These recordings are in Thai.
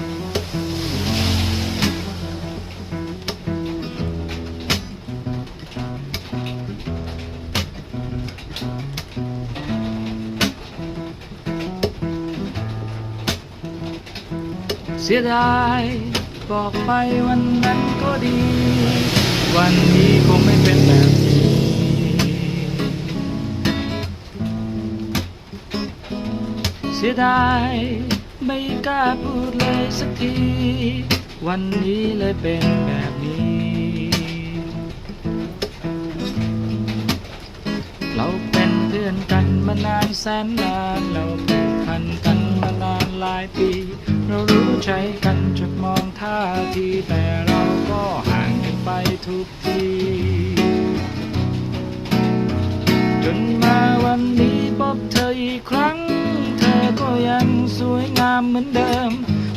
เสียดายบอกไปวันนั้นก็ดี วันนี้คงไม่เป็นแบบนี้เสียดาย ไม่กล้าพูดเลยสักที วันนี้เลยเป็นแบบนี้ เราเป็นเพื่อนกันมานานแสนนาน เราผูกพันกันมานานหลายปี เรารู้ใจกันจดมองท่าทีแต่เราก็ห่างกันไปทุกทีจนมาวันนี้พบเธอ มือนเดิม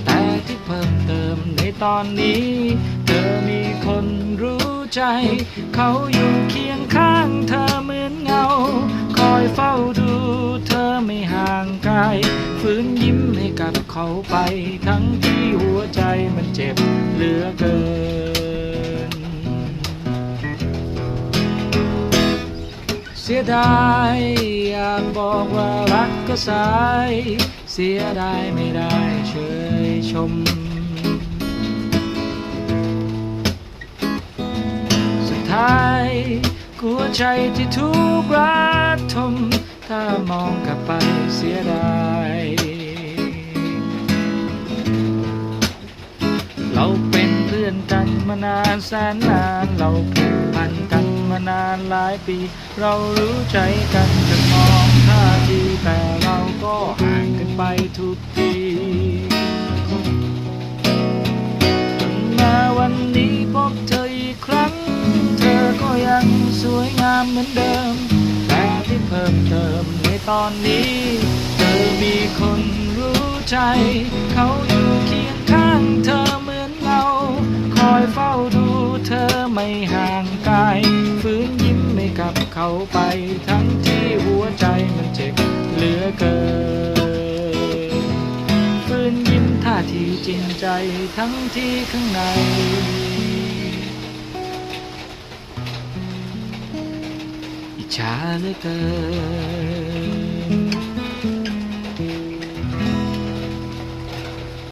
แต่ที่เพิ่มเติมในตอนนี้ เธอมีคนรู้ใจ เขาอยู่เคียงข้างเธอเหมือนเงา คอยเฝ้าดูเธอไม่ห่างไกลฝืนยิ้มให้กับเขาไป ทั้งที่หัวใจมันเจ็บเหลือเกิน เสียดายอยากบอกว่ารักก็สาย เสียดายไม่ได้เชยชม สุดท้ายกลัวใจที่ทุกรักทม ถ้ามองกลับไปเสียดายเราเป็นเพื่อนกันมานานแสนนานเราผูกพันกันมานานหลายปี เรารู้ใจกันจนมองท่าที เหมือนเดิม แต่ที่เพิ่มเติมในตอนนี้ เธอมีคนรู้ใจ เขาอยู่เคียงข้างเธอเหมือนเงา คอยเฝ้าดูเธอไม่ห่างไกลฝืนยิ้มให้กับเขาไป ทั้งที่หัวใจมันเจ็บเหลือเกินฝืนยิ้มท่าทีจริงใจทั้งที่ข้างใน 않을까.